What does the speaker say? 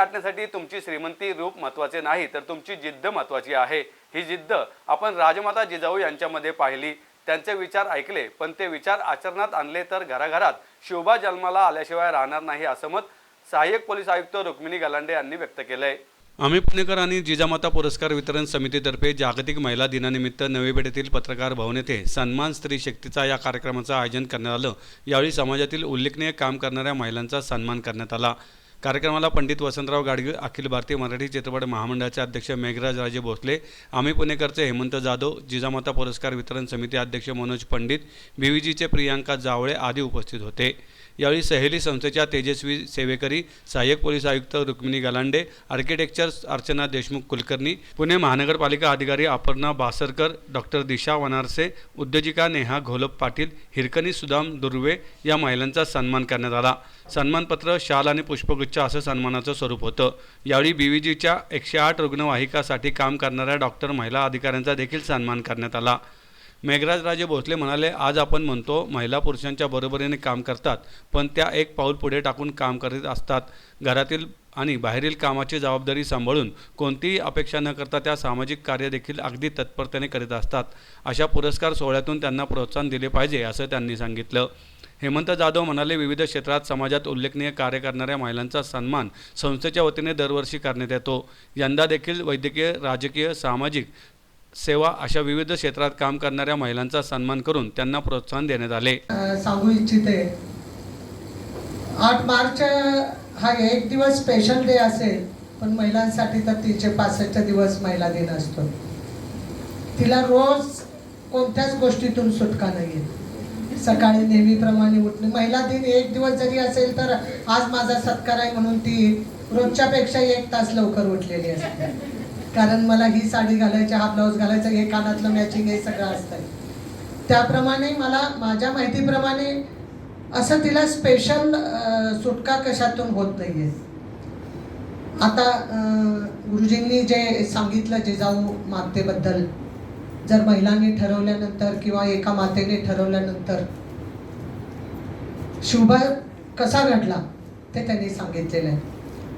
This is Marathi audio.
गाठण्यासाठी तुमची श्रीमंती रूप महत्त्वाचे नाही तर तुमची जिद्द महत्वाची आहे. ही जिद्द आपण राजमाता जिजाऊ यांच्यामध्ये पाहिली. त्यांचे विचार ऐकले पण ते विचार आचरणात आणले तर घराघरात शोभा जन्माला आल्याशिवाय राहणार नाही असं मत सहाय्यक पोलीस आयुक्त रुक्मिणी गलांडे यांनी व्यक्त केलंय. अमित पुणेकर आणि जिजामाता पुरस्कार वितरण समितीतर्फे जागतिक महिला दिनानिमित्त नवी पेठेतील पत्रकार भवन येथे सन्मान स्त्री शक्तीचा या कार्यक्रमाचं आयोजन करण्यात आलं. यावेळी समाजातील उल्लेखनीय काम करणाऱ्या महिलांचा सन्मान करण्यात आला. कार्यक्रमाला पंडित वसंतराव गाडगीळ अखिल भारतीय मराठी चित्रपट महामंडळाचे अध्यक्ष मेघराज राजे भोसले आम्ही पुणेकरचे हेमंत जाधव जिजामाता पुरस्कार वितरण समिती अध्यक्ष मनोज पंडित बीव्हीजीचे प्रियांका जावळे आदी उपस्थित होते. यावेळी सहेली संस्थेच्या तेजस्वी सेवेकरी सहाय्यक पोलीस आयुक्त रुक्मिणी गलांडे आर्किटेक्चर अर्चना देशमुख कुलकर्णी पुणे महानगरपालिका अधिकारी अपर्णा बासरकर डॉक्टर दिशा वनारसे उद्योजिका नेहा घोलप पाटील हिरकणी सुदाम दुर्वे या महिलांचा सन्मान करण्यात आला. सन्मानपत्र शाल आणि पुष्पगुच्छ असं सन्मानाचं स्वरूप होतं. यावेळी बीव्हीजीच्या एकशे आठ रुग्णवाहिकासाठी काम करणाऱ्या डॉक्टर महिला अधिकाऱ्यांचा देखील सन्मान करण्यात आला. मेघराज राजे भोसले म्हणाले आज आपण म्हणतो महिला पुरुषांच्या बरोबरीने काम करतात पण त्या एक पाऊल पुढे टाकून काम करीत असतात. घरातील आणि बाहेरील कामाची जबाबदारी सांभाळून कोणतीही अपेक्षा न करता त्या सामाजिक कार्य देखील अगदी तत्परतेने करीत असतात. अशा पुरस्कार सोहळ्यातून त्यांना प्रोत्साहन दिले पाहिजे असं त्यांनी सांगितलं. हेमंत जाधव म्हणाले विविध क्षेत्रात समाजात उल्लेखनीय कार्य करणाऱ्या महिलांचा सन्मान संस्थेच्या वतीने दरवर्षी करण्यात येतो. यंदा देखील वैद्यकीय राजकीय सामाजिक सेवा अशा विविध क्षेत्रात काम करणाऱ्या महिलांचा सन्मान करून त्यांना प्रोत्साहन देण्यात आले. सांगू इच्छिते आठ मार्च हा एक दिवस स्पेशल डे असेल पण महिलांसाठी तर तिचे पासष्ट दिवस महिला दिन असतो. तिला रोज कोणत्याच गोष्टीतून सुटका नाही सकाळी नेहमीप्रमाणे उठणे. महिला दिन एक दिवस जरी असेल तर आज माझा सत्कार आहे म्हणून ती रोजच्या पेक्षा एक तास लवकर उठलेली असते. कारण मला ही साडी घालायची हा ब्लाऊज घालायचा हे कानातलं मॅचिंग हे सगळं असतं त्याप्रमाणे मला माझ्या माहितीप्रमाणे असं तिला स्पेशल सुटका कशातून होत नाहीये. आता गुरुजींनी जे सांगितलं जिजाऊ मातेबद्दल जर महिलांनी ठरवल्यानंतर किंवा एका मातेने ठरवल्यानंतर शुभ कसा घडला ते त्यांनी सांगितलेलं आहे.